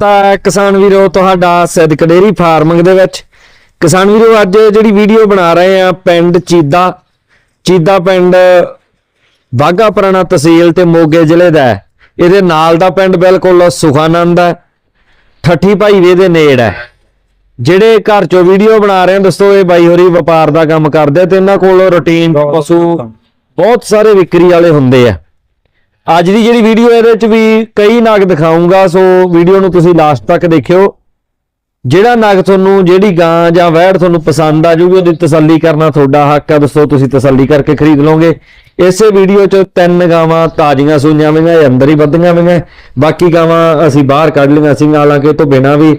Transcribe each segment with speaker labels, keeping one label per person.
Speaker 1: ਤਾਂ ਕਿਸਾਨ ਵੀਰੋ ਤੁਹਾਡਾ ਸਿੱਧਕ ਡੇਰੀ ਫਾਰਮਿੰਗ ਦੇ ਵਿੱਚ। ਕਿਸਾਨ ਵੀਰੋ ਅੱਜ ਜਿਹੜੀ ਵੀਡੀਓ ਬਣਾ ਰਹੇ ਆ ਪਿੰਡ ਚੀਦਾ। ਚੀਦਾ ਪਿੰਡ ਬਾਗਾ ਪੁਰਾਣਾ ਤਹਿਸੀਲ ਤੇ ਮੋਗੇ ਜ਼ਿਲ੍ਹੇ ਦਾ ਹੈ। ਇਹਦੇ ਨਾਲ ਦਾ ਪਿੰਡ ਬਿਲਕੁਲ ਸੁਖਾਨੰਦ ਹੈ। ਠੱਠੀ ਭਾਈ ਦੇ ਨੇੜ ਹੈ। ਜਿਹੜੇ ਘਰ ਚੋਂ ਵੀਡੀਓ ਬਣਾ ਰਹੇ ਆ ਦੋਸਤੋ ਇਹ ਬਾਈ ਹੋਰੀ ਵਪਾਰ ਦਾ ਕੰਮ ਕਰਦੇ ਤੇ ਇਹਨਾਂ ਕੋਲ ਰੁਟੀਨ ਪਸ਼ੂ ਬਹੁਤ ਸਾਰੇ ਵਿਕਰੀ ਵਾਲੇ ਹੁੰਦੇ ਆ। ਅੱਜ ਦੀ ਜਿਹੜੀ ਵੀਡੀਓ ਇਹਦੇ ਵਿੱਚ ਵੀ ਕਈ ਨਾਗ ਦਿਖਾਉਂਗਾ ਸੋ ਵੀਡੀਓ ਨੂੰ ਤੁਸੀਂ ਲਾਸਟ ਤੱਕ ਦੇਖਿਓ। ਜਿਹੜਾ ਨਾਗ ਤੁਹਾਨੂੰ, ਜਿਹੜੀ ਗਾਂ ਜਾਂ ਵੈੜ ਤੁਹਾਨੂੰ ਪਸੰਦ ਆ ਜੂਗੀ, ਉਹਦੀ ਤਸੱਲੀ ਕਰਨਾ ਤੁਹਾਡਾ ਹੱਕ ਆ। ਦੋਸਤੋ ਤੁਸੀਂ ਤਸੱਲੀ ਕਰਕੇ ਖਰੀਦ ਲਓਗੇ। ਇਸੇ ਵੀਡੀਓ 'ਚ ਤਿੰਨ ਗਾਵਾਂ ਤਾਜ਼ੀਆਂ ਸੂਈਆਂ ਹੋਈਆਂ, ਇਹ ਅੰਦਰ ਹੀ ਵੱਧੀਆਂ ਹੋਈਆਂ। ਬਾਕੀ ਗਾਵਾਂ ਅਸੀਂ ਬਾਹਰ ਕੱਢ ਲਈਆਂ ਸੀ, ਹਾਲਾਂਕਿ ਇਹ ਤੋਂ ਬਿਨਾਂ ਵੀ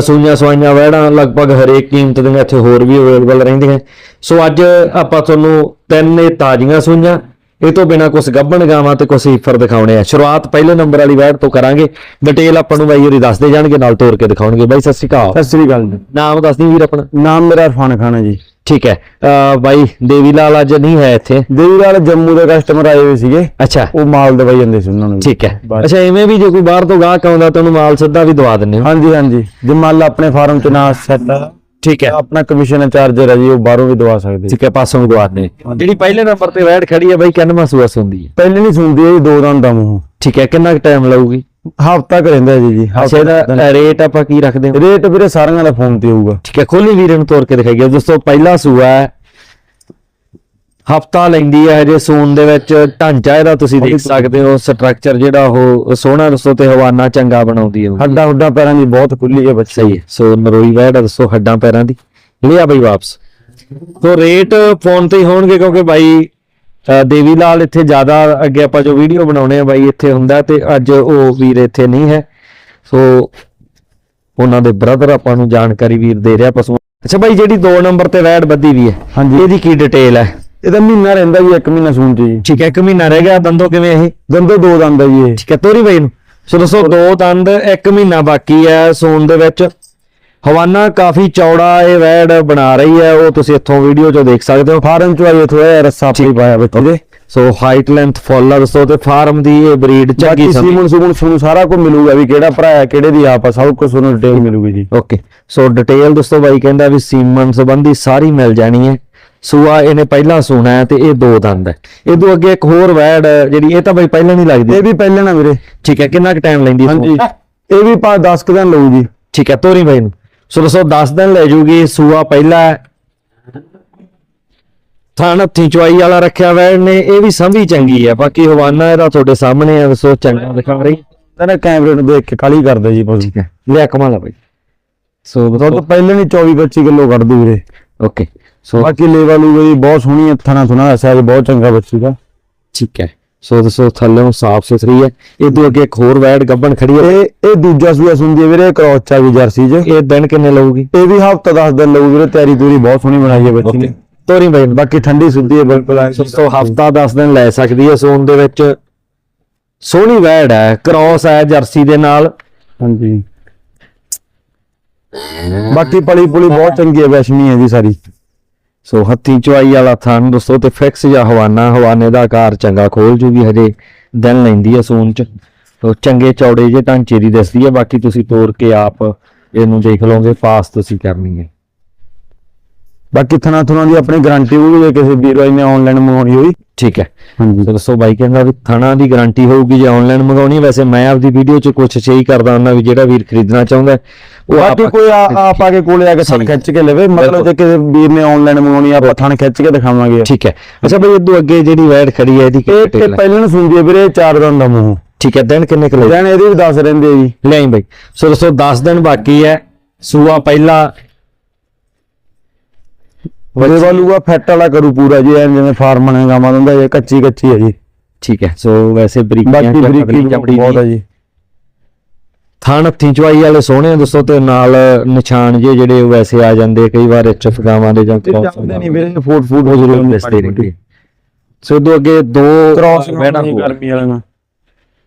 Speaker 1: ਸੂਈਆਂ ਸਵਾਈਆਂ ਵੈੜਾਂ ਲਗਭਗ ਹਰੇਕ ਕੀਮਤ ਦੀਆਂ ਇੱਥੇ ਹੋਰ ਵੀ ਅਵੇਲੇਬਲ ਰਹਿੰਦੀਆਂ। ਸੋ ਅੱਜ ਆਪਾਂ ਤੁਹਾਨੂੰ ਤਿੰਨ ਇਹ ਤਾਜ਼ੀਆਂ ਸੂਈਆਂ ਇਹ ਤੋਂ ਬਿਨਾ ਕੁਝ ਗੱਬਣ ਗਾਵਾਂ ਤੇ ਕੁਝ ਹੀਫਰ ਦਿਖਾਉਣੇ ਆ। ਸ਼ੁਰੂਆਤ ਪਹਿਲੇ ਨੰਬਰ ਵਾਲੀ ਵੈੜ ਤੋਂ ਕਰਾਂਗੇ। ਡਿਟੇਲ ਆਪਾਂ ਨੂੰ ਬਾਈ ਹੋਰੀ ਦੱਸਦੇ ਜਾਣਗੇ ਨਾਲ ਤੋਰ ਕੇ ਦਿਖਾਉਣਗੇ। ਬਾਈ ਸਤਿ ਸ਼੍ਰੀ ਅਕਾਲ।
Speaker 2: ਸਤਿ ਸ੍ਰੀ ਅਕਾਲ ਜੀ।
Speaker 1: ਨਾਮ ਦੱਸ ਦੀ ਵੀਰ ਆਪਣਾ।
Speaker 2: ਨਾਮ ਮੇਰਾ ਇਰਫਾਨ ਖਾਨ ਹੈ ਜੀ।
Speaker 1: ਠੀਕ ਹੈ। ਅ, ਬਾਈ ਦੇਵੀ ਲਾਲ ਅੱਜ ਨਹੀਂ ਹੈ ਇੱਥੇ।
Speaker 2: ਦੇਵੀਲਾਲ ਜੰਮੂ ਦੇ ਕਸਟਮਰ ਆਏ ਹੋਏ ਸੀਗੇ।
Speaker 1: ਅੱਛਾ।
Speaker 2: ਉਹ ਮਾਲ ਦਵਾਈ ਜਾਂਦੇ ਸੀ ਉਹਨਾਂ ਨੂੰ
Speaker 1: ਠੀਕ ਹੈ। ਅੱਛਾ ਐਵੇਂ ਵੀ ਜੇ ਕੋਈ ਬਾਹਰ ਤੋਂ ਗਾਹਕ ਆਉਂਦਾ ਤਾਂ ਉਹਨੂੰ ਮਾਲ ਸਿੱਧਾ ਵੀ ਦਵਾ ਦਿੰਦੇ ਹੋ।
Speaker 2: ਹਾਂਜੀ ਹਾਂਜੀ। ਜੇ ਮੰਨ ਲਾ ਆਪਣੇ ਫਾਰਮ ਚ ਨਾ ਸੈੱਟ ਆ।
Speaker 1: ਠੀਕ ਹੈ।
Speaker 2: ਆਪਣਾ ਕਮਿਸ਼ਨ ਚਾਰਜਰ ਹੈ ਜੀ ਉਹ ਬਾਹਰੋਂ ਵੀ ਦਵਾ ਸਕਦੇ।
Speaker 1: ਠੀਕ ਹੈ ਪਾਸੋਂ ਵੀ ਦਵਾ ਦਿੰਦੇ। ਜਿਹੜੀ ਪਹਿਲੇ ਨੰਬਰ ਤੇ ਵੈੜ ਖੜੀ ਹੈ ਬਾਈ ਕਿੰਨਾ ਮਹਿਸੂਸ ਹੁੰਦੀ ਹੈ?
Speaker 2: ਪਹਿਲੇ ਨਹੀਂ ਸੁਣਦੀ ਹੈ ਜੀ ਦੋ ਦੰਦ ਦਾ ਮੂੰਹ।
Speaker 1: ਠੀਕ ਹੈ ਕਿੰਨਾ ਟਾਈਮ ਲਊਗੀ?
Speaker 2: ਹਫਤਾ ਰਹਿੰਦਾ ਜੀ ਜੀ
Speaker 1: ਅੱਛਾ ਇਹਦਾ ਰੇਟ ਆਪਾਂ ਕੀ ਰੱਖਦੇ ਹਾਂ?
Speaker 2: ਰੇਟ ਵੀਰੇ ਸਾਰਿਆਂ ਦਾ ਫੋਨ ਤੇ ਹੋਊਗਾ।
Speaker 1: ਠੀਕ ਹੈ ਖੋਲੀ ਵੀਰੇ ਨੂੰ ਤੋੜ ਕੇ ਦਿਖਾਈਏ। ਦੋਸਤੋ ਪਹਿਲਾ ਸੂਆ ਹੈ ਹਫਤਾ ਲੈਂਦੀ ਹੈ ਹਜੇ ਸੂਨ ਦੇ ਵਿੱਚ। ਢਾਂਚਾ ਇਹਦਾ ਤੁਸੀਂ ਦੇਖ ਸਕਦੇ ਹੋ ਸਟਰਕਚਰ ਜਿਹੜਾ ਉਹ ਸੋਹਣਾ ਦੋਸਤੋ ਤੇ ਹਵਾਨਾ ਚੰਗਾ ਬਣਾਉਂਦੀ ਹੈ
Speaker 2: ਹੱਡਾਂ ਹੁੱਡਾਂ ਪੈਰਾਂ ਦੀ ਬਹੁਤ ਖੁੱਲੀ ਹੈ ਬੱਚੇ।
Speaker 1: ਸਹੀ ਸੋ ਨਰੋਈ ਵੈੜ ਦੱਸੋ ਹੱਡਾਂ ਪੈਰਾਂ ਦੀ। ਲਿਆ ਬਈ ਵਾਪਸ। ਸੋ ਰੇਟ ਫੋਨ ਤੇ ਹੀ ਹੋਣਗੇ ਕਿਉਂਕਿ ਬਾਈ ਦੇਵੀ ਲਾਲ ਇੱਥੇ ਜ਼ਿਆਦਾ ਅੱਗੇ ਆਪਾਂ ਜੋ ਵੀਡੀਓ ਬਣਾਉਣੇ ਆ ਬਾਈ ਇੱਥੇ ਹੁੰਦਾ ਤੇ ਅੱਜ ਉਹ ਵੀਰ ਇੱਥੇ ਨਹੀਂ ਹੈ। ਸੋ ਉਹਨਾਂ ਦੇ ਬ੍ਰਦਰ ਆਪਾਂ ਨੂੰ ਜਾਣਕਾਰੀ ਵੀਰ ਦੇ ਰਿਹਾ ਪਸ਼ੂ ਅੱਛਾ ਬਾਈ ਜਿਹੜੀ 2 ਨੰਬਰ ਤੇ ਵੈੜ ਬੱਦੀ ਵੀ ਹੈ
Speaker 2: ਹਾਂਜੀ।
Speaker 1: ਇਹਦੀ ਕੀ ਡਿਟੇਲ ਹੈ?
Speaker 2: ਇਹਦਾ ਮਹੀਨਾ ਰਹਿੰਦਾ ਜੀ 1 ਮਹੀਨਾ ਸੂਣ ਚ ਜੀ
Speaker 1: ਠੀਕ ਹੈ ਇੱਕ ਮਹੀਨਾ ਰਹਿ ਗਿਆ ਦੰਦੋ ਕਿਵੇਂ ਇਹ?
Speaker 2: ਦੰਦੋਂ ਦੋ ਦੰਦ ਜੀ ਇਹ।
Speaker 1: ਠੀਕ ਹੈ ਤੋਰੀ ਬਾਈ ਨੂੰ ਸੋ ਦੱਸੋ ਦੋ ਦੰਦ ਇੱਕ ਮਹੀਨਾ ਬਾਕੀ ਹੈ ਸੂਣ ਦੇ ਵਿੱਚ। ਹਵਾਨਾ ਕਾਫੀ ਚੌੜਾ ਇਹ ਵੈੜ ਬਣਾ ਰਹੀ ਹੈ ਉਹ ਤੁਸੀਂ ਇੱਥੋਂ ਵੀਡੀਓ 'ਚੋਂ ਦੇਖ ਸਕਦੇ ਹੋ।
Speaker 2: ਫਾਰਮ ਚ ਆਈ ਥੋੜਾ ਜਿਹਾ ਰੱਸਾ ਪਈ ਪਾਇਆ ਬੱਚੇ ਦੇ।
Speaker 1: ਸੋ ਹਾਈਟ ਲੈਂਥ ਫੁੱਲ ਆ ਦੱਸੋ ਤੇ ਫਾਰਮ ਦੀ ਇਹ ਬਰੀਡ ਚੰਗੀ
Speaker 2: ਬਾਕੀ
Speaker 1: ਸਮਝ।
Speaker 2: ਸੀਮਨ ਸੁਮਨ ਤੁਹਾਨੂੰ ਸਾਰਾ ਕੁਝ ਮਿਲੂਗਾ ਵੀ ਕਿਹੜਾ ਭਰਾ ਹੈ ਕਿਹੜੇ ਦੀ ਆਪ ਆ ਸਭ ਕੁਝ ਤੁਹਾਨੂੰ ਡਿਟੇਲ ਮਿਲੂਗੀ ਜੀ।
Speaker 1: ਓਕੇ ਸੋ ਡਿਟੇਲ ਦੋਸਤੋ ਬਾਈ ਕਹਿੰਦਾ ਵੀ ਸੀਮਨ ਸੰਬੰਧੀ ਸਾਰੀ ਮਿਲ ਜਾਣੀ ਹੈ। ਸੂਆ ਇਹਨੇ ਪਹਿਲਾਂ ਸੁਣਾ ਹੈ ਤੇ ਇਹ ਦੋ ਦੰਦ ਹੈ। ਇਹ ਤੋਂ ਅੱਗੇ ਇੱਕ ਹੋਰ ਵੈੜ ਜਿਹੜੀ ਇਹ ਤਾਂ ਬਾਈ ਪਹਿਲਾਂ ਨਹੀਂ ਲੱਗਦੀ।
Speaker 2: ਇਹ ਵੀ ਪਹਿਲੇ ਨਾ ਵੀਰੇ।
Speaker 1: ਠੀਕ ਹੈ ਕਿੰਨਾ ਕੁ ਟਾਈਮ ਲੈਂਦੀ ਹੈ
Speaker 2: ਹਾਂਜੀ। ਇਹ ਵੀ ਪਾ 10 ਕੁ ਦਿਨ ਲਊ ਜੀ
Speaker 1: ਠੀਕ ਹੈ ਤੋਰੀ ਬਾਈ ਨੂੰ। ਸੋ ਦੱਸੋ 10 ਦਿਨ ਲੈ ਜੂਗੀ ਸੂਆ ਪਹਿਲਾ ਹੈ। ਥਾਣ ਹੱਥੀ ਚੁਆਈ ਵਾਲਾ ਰੱਖਿਆ ਵੈੜ ਨੇ ਇਹ ਵੀ ਸੰਭੀ ਚੰਗੀ ਹੈ। ਬਾਕੀ ਹਵਾਨਾ ਇਹਦਾ ਤੁਹਾਡੇ ਸਾਹਮਣੇ ਆ ਦੱਸੋ ਚੰਗਾ ਦਿਖਾ ਰਹੀ।
Speaker 2: ਤਾਂ ਕੈਮਰੇ ਨੂੰ ਦੇਖ ਕੇ ਕਾਲੀ ਕਰਦਾ ਜੀ
Speaker 1: ਹੈ ਲਿਆ ਕਮਾਲਾ ਬਾਈ। ਸੋ
Speaker 2: ਦੁੱਧ ਪਹਿਲੇ ਨਹੀਂ 24 25 ਕਿਲੋ ਕੱਢ ਦੂ ਵੀਰੇ।
Speaker 1: ਓਕੇ। ਸੋ
Speaker 2: ਬਾਕੀ ਲੇਵਾ ਲੂਗਾ ਜੀ ਬਹੁਤ ਸੋਹਣੀ ਹੈ ਥਣਾ ਥੁਣਾ ਸਾਈਜ਼ ਬਹੁਤ ਚੰਗਾ ਬੱਚੀ ਦਾ।
Speaker 1: ਠੀਕ ਹੈ। ਸੋ ਦੱਸੋ ਥੱਲੇੋਂ ਸਾਫ਼ ਸੁਥਰੀ ਹੈ। ਇਹ ਤੋਂ ਅੱਗੇ ਇੱਕ ਹੋਰ ਵੈੜ ਗੱਬਣ ਖੜੀ ਹੈ।
Speaker 2: ਇਹ ਇਹ ਦੂਜਾ ਸੂਆ ਸੁੰਦੀ ਹੈ ਵੀਰੇ ਕ੍ਰੋਸ ਚਾ ਵੀ ਜਰਸੀ 'ਚ।
Speaker 1: ਇਹ ਦਿਨ ਕਿੰਨੇ ਲਊਗੀ?
Speaker 2: ਇਹ ਵੀ ਹਫਤਾ 10 ਦਿਨ ਲਊ ਵੀਰੇ ਤਿਆਰੀ ਤੂਰੀ ਬਹੁਤ ਸੋਹਣੀ ਬਣਾਈ ਹੈ ਬੱਚੀ ਨੇ।
Speaker 1: ਤੋਰੀ ਬਾਈ।
Speaker 2: ਬਾਕੀ ਠੰਡੀ ਸੁੰਦੀ ਹੈ ਬਿਲਕੁਲ।
Speaker 1: ਸੋ ਹਫਤਾ 10 ਦਿਨ ਲੈ ਸਕਦੀ ਹੈ। ਸੋਨ ਦੇ ਵਿੱਚ ਸੋਹਣੀ ਵੈੜ ਹੈ ਕ੍ਰਾਸ ਹੈ ਜਰਸੀ ਦੇ ਨਾਲ।
Speaker 2: ਹਾਂਜੀ। ਬਾਕੀ ਪਲੀ ਪੁਲੀ ਬਹੁਤ ਚੰਗੀ ਹੈ ਵੈਸ਼ਨੀ ਹੈ ਜੀ ਸਾਰੀ।
Speaker 1: ਸੋ ਹੱਥੀ ਚੁਆਈ ਵਾਲਾ ਥਣ ਦੋਸਤੋ ਤੇ ਫਿਕਸ ਜਾਂ ਹਵਾਨਾ, ਹਵਾਨੇ ਦਾ ਆਕਾਰ ਚੰਗਾ ਖੋਲ ਜੂਗੀ ਹਜੇ ਦਿਨ ਲੈਂਦੀ ਹੈ ਸੂਨ ਚ। ਸੋ ਚੰਗੇ ਚੌੜੇ ਜੇ ਢਾਂਚੇ ਦੀ ਦੱਸਦੀ ਹੈ ਬਾਕੀ ਤੁਸੀਂ ਤੋੜ ਕੇ ਆਪ ਇਹਨੂੰ ਦੇਖ ਲਓਗੇ ਪਾਸ ਤੁਸੀਂ ਕਰਨੀ ਹੈ
Speaker 2: ਬਾਕੀ ਥਣਾ ਥੁਣਾ ਦੀ ਆਪਣੀ ਗਾਰੰਟੀ ਹੋਊਗੀ, ਜੇ ਕਿਸੇ ਵੀਰ ਨੇ ਆਨਲਾਈਨ ਮੰਗਾਉਣੀ ਹੋਈ।
Speaker 1: ਠੀਕ ਹੈ। ਸੋ ਦੱਸੋ ਬਾਈ ਕਹਿੰਦਾ ਵੀ ਥਣਾ ਦੀ ਗਾਰੰਟੀ ਹੋਊਗੀ ਜੇ ਆਨਲਾਈਨ ਮੰਗਾਉਣੀ ਹੈ। ਵੈਸੇ ਮੈਂ ਆਪਦੀ ਵੀਡੀਓ 'ਚ ਕੋਸ਼ਿਸ਼ ਇਹੀ ਕਰਦਾ ਹੁੰਦਾ ਵੀ ਜਿਹੜਾ ਵੀਰ ਖਰੀਦਣਾ ਚਾਹੁੰਦਾ ਉਹ ਆਪ
Speaker 2: ਕੋਈ ਆਪ ਆ ਕੇ ਕੋਲੇ ਆ ਕੇ ਥਣ। ਖਿੱਚ ਕੇ ਲਵੇ। ਮਤਲਬ ਜੇ ਕਿਸੇ ਵੀਰ ਨੇ ਆਨਲਾਈਨ ਮੰਗਾਉਣੀ ਆ ਥਣ ਖਿੱਚ ਕੇ ਦਿਖਾਵਾਂਗੇ।
Speaker 1: ਠੀਕ ਹੈ। ਅੱਛਾ ਬਈ ਇਦੋਂ ਅੱਗੇ ਜਿਹੜੀ ਵੈਡ ਖੜੀ ਹੈ ਇਹਦੀ ਕੀ
Speaker 2: ਇਹ ਤੇ
Speaker 1: detail ਹੈ?
Speaker 2: ਪਹਿਲਾਂ ਸੁਣਦੀ ਹੈ ਵੀਰੇ ਚਾਰ ਦਿਨ ਦਾ ਮੂੰਹ।
Speaker 1: ਠੀਕ ਹੈ ਦਿਨ ਕਿੰਨੇ ਕਿਲੋ
Speaker 2: ਜਾਨ ਇਹਦੇ ਵੀ ਦੱਸ ਰਹਿੰਦੇ ਆ ਜੀ।
Speaker 1: ਲਿਆਈ ਬਈ। ਸੋ ਦੱਸੋ 10 ਦਿਨ ਬਾਕੀ ਹੈ। ਸੂਆ ਪਹਿਲਾ
Speaker 2: ਵਰੇ ਵਾਲੂਗਾ ਫੈਟ ਵਾਲਾ ਕਰੂ ਪੂਰਾ ਜੀ ਐਨ ਜਿਵੇਂ ਫਾਰਮ ਨੇ ਗਾਵਾਂ ਦਿੰਦਾ ਇਹ ਕੱਚੀ ਕੱਚੀ ਹੈ ਜੀ।
Speaker 1: ਠੀਕ ਹੈ ਸੋ ਵੈਸੇ ਬਰੀਕੀਆਂ
Speaker 2: ਬਰੀਕੀ
Speaker 1: ਚਮੜੀ
Speaker 2: ਬਹੁਤ ਹੈ
Speaker 1: ਦੀ
Speaker 2: ਜੀ।
Speaker 1: ਥਣ ਹੱਥੀਂ ਚਵਾਈ ਵਾਲੇ ਸੋਹਣੇ ਦੋਸਤੋ ਤੇ ਨਾਲ ਨਿਸ਼ਾਨ ਜੇ ਜਿਹੜੇ ਵੈਸੇ ਆ ਜਾਂਦੇ ਕਈ ਵਾਰ ਐਚਐਫ ਗਾਵਾਂ ਦੇ ਜਾਂ
Speaker 2: ਚੱਲਦੇ ਨਹੀਂ ਵੀਰੇ ਫੂਡ ਫੂਡ ਹੋ
Speaker 1: ਜ਼ਰੂਰ ਦਿਸਦੇ ਰਹਿੰਦੇ ਸੋ ਇਦੋਂ ਅੱਗੇ ਦੋ
Speaker 2: ਕ੍ਰਾਸ ਨਹੀਂ
Speaker 1: ਹੋਰ।
Speaker 2: ਗਰਮੀ ਵਾਲਾ ਨਾ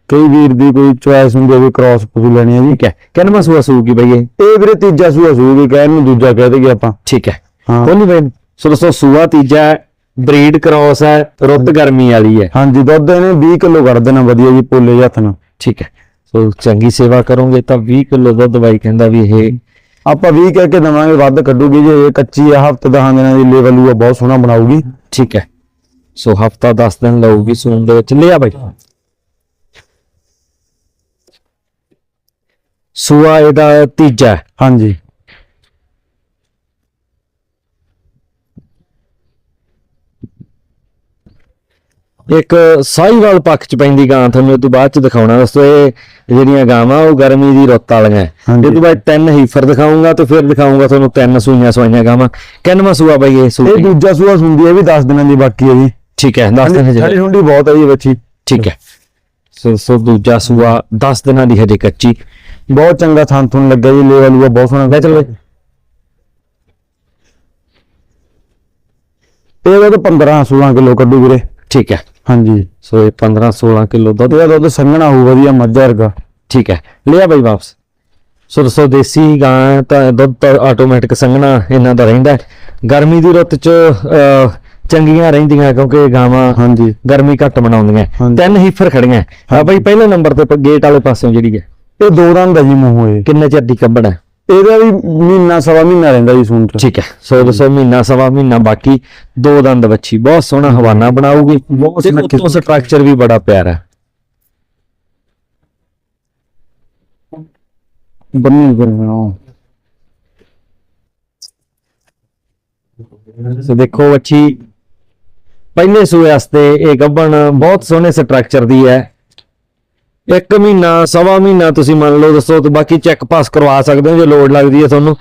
Speaker 2: ਕਈ ਵੀਰ ਦੀ ਕੋਈ ਚੁਆਇਸ ਹੁੰਦੀ ਹੈ ਵੀ ਕ੍ਰਾਸ ਪਸ਼ੂ ਲੈਣੀ ਹੈ ਜੀ।
Speaker 1: ਠੀਕ ਹੈ। ਕਿੰਨਾ ਸੂਆ ਸੂਗੀ ਬਈ ਇਹ?
Speaker 2: ਇਹ ਵੀਰੇ ਤੀਜਾ ਸੂਆ ਸੂਗੀ ਕਹਿਣ ਨੂੰ ਦੂਜਾ ਕਹਿ ਦੇਗੇ ਆਪਾਂ।
Speaker 1: ਠੀਕ ਹੈ।
Speaker 2: ਹਾਂ।
Speaker 1: ਕੋਲੀ ਬਈ। ਸੋ ਦੋਸਤੋ ਸੂਆ ਤੀਜਾ ਬਰੀਡ ਕ੍ਰਾਸ ਹੈ ਰੁੱਤ ਗਰਮੀ ਵਾਲੀ ਹੈ।
Speaker 2: ਹਾਂਜੀ ਦੁੱਧ ਇਹਨੇ 20 ਕਿਲੋ ਕੱਢ ਦੇਣਾ ਵਧੀਆ ਜੀ ਪੋਲੇ ਜਿਹੇ ਹੱਥ ਨਾਲ।
Speaker 1: ਠੀਕ ਹੈ। ਸੋ ਚੰਗੀ ਸੇਵਾ ਕਰੋਗੇ ਤਾਂ 20 ਕਿਲੋ ਦੁੱਧ ਬਾਈ ਕਹਿੰਦਾ ਵੀ ਇਹ
Speaker 2: ਆਪਾਂ 20 ਕਹਿ ਕੇ ਦਵਾਂਗੇ ਵੱਧ ਕੱਢੂਗੀ ਜੇ ਇਹ ਕੱਚੀ ਆ ਹਫ਼ਤੇ ਦਹਾਂ ਦਿਨਾਂ ਦੀ ਲੈਵਲ ਉਹ ਬਹੁਤ ਸੋਹਣਾ ਬਣਾਊਗੀ।
Speaker 1: ਠੀਕ ਹੈ। ਸੋ ਹਫਤਾ 10 ਦਿਨ ਲਊਗੀ ਸੂਣ ਦੇ ਵਿੱਚ। ਲਿਆ ਬਾਈ। ਸੂਆ ਇਹਦਾ ਤੀਜਾ।
Speaker 2: ਹਾਂਜੀ।
Speaker 1: ਇੱਕ ਸਾਹੀਵਾਲ ਪੱਖ ਚ ਪੈਂਦੀ ਗਾਂ ਤੁਹਾਨੂੰ ਇਹ ਤੋਂ ਬਾਅਦ ਚ ਦਿਖਾਉਣਾ ਦੋਸਤੋ ਇਹ ਜਿਹੜੀਆਂ ਗਾਵਾਂ ਉਹ ਗਰਮੀ ਦੀ ਰੁੱਤ ਵਾਲੀਆਂ ਹੈ।
Speaker 2: ਹਾਂਜੀ।
Speaker 1: ਇਹ ਤੋਂ ਬਾਅਦ ਤਿੰਨ ਹੀਫਰ ਦਿਖਾਉਂਗਾ ਤੇ ਫਿਰ ਦਿਖਾਉਂਗਾ ਤੁਹਾਨੂੰ ਤਿੰਨ ਸੂਈਆਂ ਸਵਾਈਆਂ ਗਾਵਾਂ। ਕਿੰਨਵਾਂ ਸੂਆ ਬਾਈ ਇਹ
Speaker 2: ਇਹ
Speaker 1: ਸੂਈ
Speaker 2: ਦੂਜਾ ਸੂਆ ਸੁੰਦੀ ਹੈ ਵੀ 10 ਦਿਨਾਂ ਦੀ ਬਾਕੀ ਹੈ ਜੀ।
Speaker 1: ਠੀਕ ਹੈ 10 ਦਿਨ ਹਜੇ
Speaker 2: ਠੰਡੀ ਬਹੁਤ ਹੈ ਜੀ ਬੱਚੀ।
Speaker 1: ਠੀਕ ਹੈ ਸੋ ਸੋ ਦੂਜਾ ਸੂਆ 10 ਦਿਨਾਂ ਦੀ ਹਜੇ ਕੱਚੀ।
Speaker 2: ਬਹੁਤ ਚੰਗਾ ਥਾਂ ਤੁਹਾਨੂੰ ਲੱਗਿਆ ਜੀ ਲੈਵਲ ਉਹ ਬਹੁਤ ਸੋਹਣਾ
Speaker 1: ਲੈ ਚਲੋ ਬਾਈ।
Speaker 2: ਇਹ ਦੁੱਧ 15 16 ਕਿਲੋ ਕੱਢੂ ਵੀਰੇ।
Speaker 1: ਠੀਕ ਹੈ।
Speaker 2: ਹਾਂਜੀ।
Speaker 1: ਸੋ ਇਹ 15 16 ਕਿਲੋ ਦੁੱਧ।
Speaker 2: ਇਹਦਾ ਦੁੱਧ ਸੰਘਣਾ ਹੋਊ ਵਧੀਆ ਮੱਝ ਵਰਗਾ।
Speaker 1: ਠੀਕ ਹੈ। ਲਿਆ ਬਾਈ ਵਾਪਸ। ਸੋ ਦੱਸੋ ਦੇਸੀ ਗਾਂ ਤਾਂ ਦੁੱਧ ਤਾਂ ਆਟੋਮੈਟਿਕ ਸੰਘਣਾ ਇਹਨਾਂ ਦਾ ਰਹਿੰਦਾ। ਗਰਮੀ ਦੀ ਰੁੱਤ ਚ ਚੰਗੀਆਂ ਰਹਿੰਦੀਆਂ ਕਿਉਂਕਿ ਗਾਵਾਂ
Speaker 2: ਹਾਂਜੀ।
Speaker 1: ਗਰਮੀ ਘੱਟ ਮਨਾਉਂਦੀਆਂ। ਤਿੰਨ ਹੀਫਰ ਖੜੀਆਂ। ਆ ਬਾਈ ਪਹਿਲੇ ਨੰਬਰ ਤੇ ਗੇਟ ਵਾਲੇ ਪਾਸਿਓਂ ਜਿਹੜੀ ਹੈ।
Speaker 2: ਇਹ ਦੋ ਦੰਦ ਹੈ ਜੀ ਮੂੰਹ ਇਹ।
Speaker 1: ਕਿੰਨੇ ਚਿਰ ਦੀ ਕੱਬੜ ਹੈ?
Speaker 2: ਇਹਦਾ ਵੀ ਮਹੀਨਾ ਸਵਾ ਮਹੀਨਾ ਰਹਿੰਦਾ ਜੀ ਸੂਣ ਚ।
Speaker 1: ਠੀਕ ਹੈ ਸੋ ਦੱਸੋ ਮਹੀਨਾ ਸਵਾ ਮਹੀਨਾ ਬਾਕੀ ਦੋ ਦੰਦ ਬੱਚੀ ਬਹੁਤ ਸੋਹਣਾ ਹਵਾਨਾ ਬਣਾਊਗੀ।
Speaker 2: ਬਹੁਤ
Speaker 1: ਤੇ
Speaker 2: ਸੋਹਣਾ
Speaker 1: ਸਟਰਕਚਰ ਵੀ ਬੜਾ ਪਿਆਰਾ ਹੈ।
Speaker 2: ਬੰਨੀ ਕਰਨਾ
Speaker 1: ਸੋ ਦੇਖੋ ਬੱਚੀ ਪਹਿਲੇ ਸੂਏ ਵਾਸਤੇ ਇਹ ਗੱਬਣ ਬਹੁਤ ਸੋਹਣੇ ਸਟਰਕਚਰ ਦੀ ਹੈ। ਇੱਕ ਮਹੀਨਾ ਸਵਾ ਮਹੀਨਾ ਤੁਸੀਂ ਮੰਨ ਲਓ ਦੱਸੋ ਤੇ ਬਾਕੀ ਚੈੱਕ ਪਾਸ ਕਰਵਾ ਸਕਦੇ ਹੋ ਜੇ ਲੋਡ ਲੱਗਦੀ ਹੈ ਤੁਹਾਨੂੰ।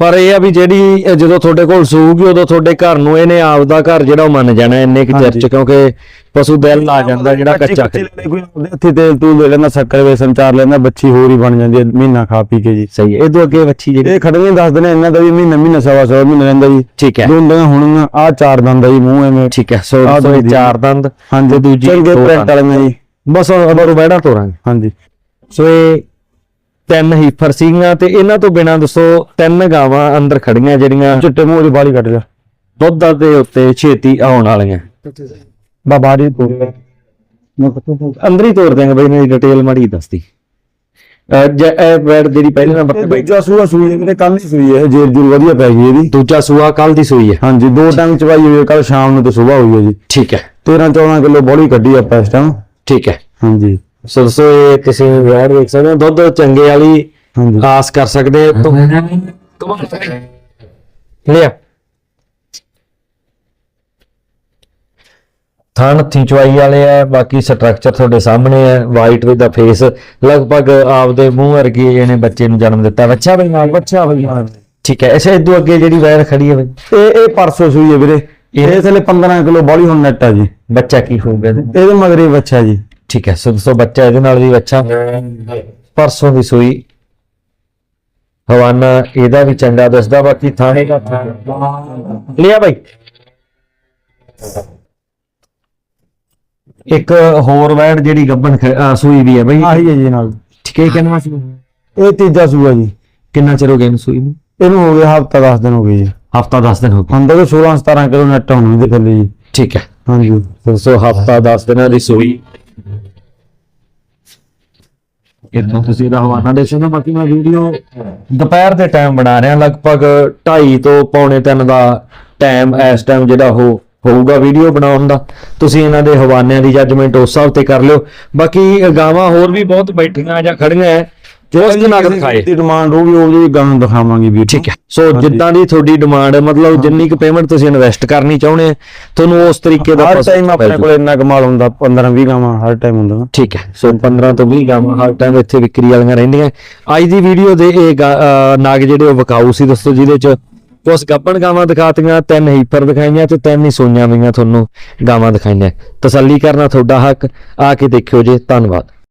Speaker 1: ਪਰ ਇਹ ਆ ਵੀ ਜਿਹੜੀ ਜਦੋਂ ਤੁਹਾਡੇ ਕੋਲ ਸੂਗੀ ਉਦੋਂ ਤੁਹਾਡੇ ਘਰ ਨੂੰ ਇਹਨੇ ਆਪਦਾ ਘਰ ਜਿਹੜਾ ਉਹ ਮੰਨ ਜਾਣਾ ਇੰਨੇ ਕਿ ਚਿਰ ਚ। ਕਿਉਂਕਿ ਪਸ਼ੂ ਦਿਲ ਆ ਜਾਂਦਾ ਜਿਹੜਾ ਕੱਚਾ
Speaker 2: ਕੋਈ ਹੱਥੀ ਤੇਲ ਤੂਲ ਦੇ ਲੈਂਦਾ ਸ਼ੱਕਰ ਵੇਸਣ ਚਾਰ ਲੈਂਦਾ ਬੱਚੀ ਹੋਰ ਹੀ ਬਣ ਜਾਂਦੀ ਹੈ ਮਹੀਨਾ ਖਾ ਪੀ ਕੇ ਜੀ।
Speaker 1: ਸਹੀ ਹੈ ਇਹ ਤੋਂ ਅੱਗੇ ਬੱਚੀ ਜਿਹੜੀ
Speaker 2: ਇਹ ਖੜੀਆਂ ਦੱਸ ਦਿਨ ਇਹਨਾਂ ਦਾ ਵੀ ਮਹੀਨਾ ਮਹੀਨਾ ਸਵਾ ਸਵਾ ਮਹੀਨਾ ਰਹਿੰਦਾ ਜੀ।
Speaker 1: ਠੀਕ ਹੈ।
Speaker 2: ਦੋ ਦੰਦਾਂ ਹੁਣ ਆ ਚਾਰ ਦੰਦ ਆ ਜੀ ਮੂੰਹ ਐਵੇਂ।
Speaker 1: ਠੀਕ ਹੈ ਸੋ। ਚਾਰ ਦੰਦ
Speaker 2: ਹਾਂਜੀ
Speaker 1: ਦੂਜੀ
Speaker 2: ਚੰਗੇ
Speaker 1: ਦੋ
Speaker 2: ਪ੍ਰਿੰਟ
Speaker 1: ਦੰਦ।
Speaker 2: ਵਾਲੀਆਂ ਜੀ।
Speaker 1: ਬਸ ਅਬਰੂ ਬੈੜਾ ਤੋਰਾਂਗੇ।
Speaker 2: ਹਾਂਜੀ।
Speaker 1: ਸੋ ਇਹ ਤਿੰਨ ਹੀਫਰ ਸੀਗੀਆਂ ਤੇ ਇਹਨਾਂ ਤੋਂ ਬਿਨਾਂ ਦੱਸੋ ਤਿੰਨ ਗਾਵਾਂ ਅੰਦਰ ਖੜੀਆਂ ਜਿਹੜੀਆਂ
Speaker 2: ਚਿੱਟੇ ਮੂੰਹ ਦੀ ਬਾਲੀ ਕੱਢ ਲਿਆ।
Speaker 1: ਦੁੱਧ ਦੇ ਉੱਤੇ ਛੇਤੀ ਆਉਣ ਵਾਲੀਆਂ।
Speaker 2: ਬਾਬਾ ਜੀ ਤੋਂ ਮੈਂ ਪਤਾ
Speaker 1: ਅੰਦਰ ਹੀ ਤੋੜ ਦਿਆਂਗੇ ਬਈ ਇਹਨਾਂ ਦੀ ਡਿਟੇਲ ਮਾੜੀ ਦੱਸਦੀ ਜੇ ਇਹ ਬੈਡ ਜਿਹੜੀ ਪਹਿਲੇ ਨੰਬਰ ਤੇ ਬਈ
Speaker 2: ਦੂਜਾ ਸੂਆ ਸੂਈ ਮੇਰੇ ਕੱਲ ਹੀ ਸੂਈ ਹੈ ਜੇਰ ਜੂਰ ਵਧੀਆ ਪੈ ਗਈ ਇਹਦੀ।
Speaker 1: ਦੂਜਾ ਸੂਆ ਕੱਲ ਦੀ ਸੂਈ ਹੈ।
Speaker 2: ਹਾਂਜੀ ਦੋ ਟਾਈਮ ਚਵਾਈ ਹੋਈ ਹੈ ਕੱਲ ਸ਼ਾਮ ਨੂੰ ਤੇ ਸਵੇਰ ਹੋਈ ਹੈ ਜੀ।
Speaker 1: ਠੀਕ ਹੈ।
Speaker 2: 13 14 ਕਿਲੋ ਬੋਲੀ ਕੱਢੀ ਆਪਾਂ ਇਸ ਟਾਈਮ
Speaker 1: ਠੀਕ ਹੈ।
Speaker 2: ਹਾਂਜੀ।
Speaker 1: ਸੋ ਦੱਸੋ ਇਹ ਤੁਸੀਂ ਵੈਰ ਦੇਖ ਸਕਦੇ ਹੋ? ਦੁੱਧ ਚੰਗੇ ਵਾਲੀ
Speaker 2: ਹਾਂਜੀ।
Speaker 1: ਆਸ ਕਰ ਸਕਦੇ ਹੋ? ਤੋਂ ਲਿਆ। ਥਣ ਥਿੰਚਵਾਈ ਵਾਲੇ ਆ ਬਾਕੀ ਸਟਰਕਚਰ ਤੁਹਾਡੇ ਸਾਹਮਣੇ ਹੈ ਵਾਈਟ ਵਿਦ ਦਾ ਫੇਸ ਲਗਭਗ ਆਪਦੇ ਮੂੰਹ ਵਰਗੀ ਇਹਨੇ ਬੱਚੇ ਨੂੰ ਜਨਮ ਦਿੱਤਾ। ਬੱਚਾ ਬਈ ਨਾਲ ਬੱਚਾ ਬਈ ਠੀਕ ਹੈ ਇਸੇ ਇਦੋਂ ਅੱਗੇ ਜਿਹੜੀ ਵੈਰ ਖੜੀ ਹੈ ਬਈ।
Speaker 2: ਇਹ ਇਹ ਪਰਸੋਂ ਸੂਈ ਹੈ ਵੀਰੇ। ਇਹ ਥਲੇ 15 ਕਿਲੋ ਬੋਲੀ ਹੁਣ ਨੈਟ ਆ ਜੀ।
Speaker 1: ਬੱਚਾ ਕੀ ਹੋਊਗਾ ਇਹਦੇ?
Speaker 2: ਇਹਦੇ ਮਗਰੇ ਬੱਚਾ ਜੀ।
Speaker 1: ਠੀਕ ਹੈ ਸੋ ਦੋਸਤੋ ਬੱਚਾ ਇਹਦੇ ਨਾਲ ਵੀ ਬੱਚਾ। ਪਰਸੋਂ ਦੀ ਸੂਈ। ਹਵਾਨਾ ਇਹਦਾ ਵੀ ਚੰਗਾ ਦੱਸਦਾ ਬਾਕੀ ਥਾਣੇ ਦਾ ਲਿਆ ਬਾਈ। ਇੱਕ ਹੋਰ ਵੈੜ ਜਿਹੜੀ ਗੱਬਣ ਖ- ਅਹ ਸੂਈ ਵੀ ਹੈ ਬਈ।
Speaker 2: ਆਹੀ ਹੈ ਜੀ ਨਾਲ।
Speaker 1: ਠੀਕ ਹੈ ਕਿੰਨਾ ਸੀ
Speaker 2: ਇਹ ਤੀਜਾ ਸੂਆ ਜੀ।
Speaker 1: ਕਿੰਨਾ ਚਿਰ ਹੋ ਗਿਆ ਇਹਨੂੰ ਸੂਈ ਨੂੰ?
Speaker 2: ਇਹਨੂੰ ਹੋ ਗਿਆ ਹਫਤਾ 10 ਦਿਨ ਹੋ ਗਏ ਜੀ।
Speaker 1: ਹਫਤਾ 10 ਦਿਨ ਹੋ ਗਏ।
Speaker 2: ਹੁਣ ਤੱਕ 16 17 ਕਿਲੋ ਨੈਟ ਹੋਣੀ ਦੇ ਥੱਲੇ ਜੀ
Speaker 1: ਠੀਕ ਹੈ।
Speaker 2: ਹਾਂਜੀ।
Speaker 1: ਦੋਸਤੋ ਹਫਤਾ 10 ਦਿਨਾਂ ਦੀ ਸੂਈ। ਇਦੋਂ ਤੁਸੀਂ ਇਹਦਾ ਹਵਾਨਾ ਦੇ ਸਕਦੇ ਹੋ ਬਾਕੀ ਮੈਂ ਵੀਡੀਓ ਦੁਪਹਿਰ ਦੇ ਟਾਈਮ ਬਣਾ ਰਿਹਾ ਲਗਭਗ 2:30 ਤੋਂ ਪੌਣੇ 3 ਦਾ ਟਾਈਮ ਇਸ ਟਾਈਮ ਜਿਹੜਾ ਉਹ ਹੋਊਗਾ ਵੀਡੀਓ ਬਣਾਉਣ ਦਾ। ਤੁਸੀਂ ਇਹਨਾਂ ਦੇ ਹਵਾਨਿਆਂ ਦੀ ਜੱਜਮੈਂਟ ਉਸ ਹਿਸਾਬ ਤੇ ਕਰ ਲਿਓ। ਬਾਕੀ ਗਾਵਾਂ ਹੋਰ ਵੀ ਬਹੁਤ ਬੈਠੀਆਂ ਜਾਂ ਖੜੀਆਂ ਜੋ ਉਸ ਦਿਨ ਦਿਖਾਏ।
Speaker 2: ਦੀ ਡਿਮਾਂਡ ਹੋਊਗੀ ਉਹ ਜੀ ਗਾਂ ਦਿਖਾਵਾਂਗੇ ਵੀ
Speaker 1: ਠੀਕ ਹੈ। ਸੋ ਜਿੱਦਾਂ ਦੀ ਤੁਹਾਡੀ ਡਿਮਾਂਡ ਮਤਲਬ ਜਿੰਨੀ ਕੁ ਪੇਮੈਂਟ ਤੁਸੀਂ ਇਨਵੈਸਟ ਕਰਨੀ ਚਾਹੁੰਦੇ ਤੁਹਾਨੂੰ ਉਸ ਤਰੀਕੇ ਦਾ
Speaker 2: ਹਰ ਟਾਈਮ ਆਪਣੇ ਕੋਲ ਇੰਨਾ ਕਮਾਲ ਹੁੰਦਾ 15 20 ਗਾਵਾਂ ਹਰ ਟਾਈਮ ਹੁੰਦਾ।
Speaker 1: ਠੀਕ ਹੈ। ਸੋ 15 ਤੋਂ 20 ਗਾਵਾਂ ਹਰ ਟਾਈਮ ਇੱਥੇ ਵਿਕਰੀ ਵਾਲੀਆਂ ਰਹਿੰਦੀਆਂ। ਅੱਜ ਦੀ ਵੀਡੀਓ ਦੇ ਇਹ ਨਾਗ ਜਿਹੜੇ ਉਹ ਵਿਕਾਊ ਸੀ ਦੋਸਤੋ ਜਿਹਦੇ ਚ ਕੁਝ ਗੱਪਣ ਗਾਵਾਂ ਦਿਖਾਤੀਆਂ ਤਿੰਨ ਹੀਪਰ ਦਿਖਾਈਆਂ ਤੇ ਤਿੰਨ ਹੀ ਸੋਈਆਂ ਵੀਆਂ ਤੁਹਾਨੂੰ ਗਾਵਾਂ ਦਿਖਾਈਆਂ। ਤਸੱਲੀ ਕਰਨਾ ਤੁਹਾਡਾ ਹੱਕ ਆ ਕੇ ਦੇਖਿਓ ਜੇ। ਧੰਨਵਾਦ।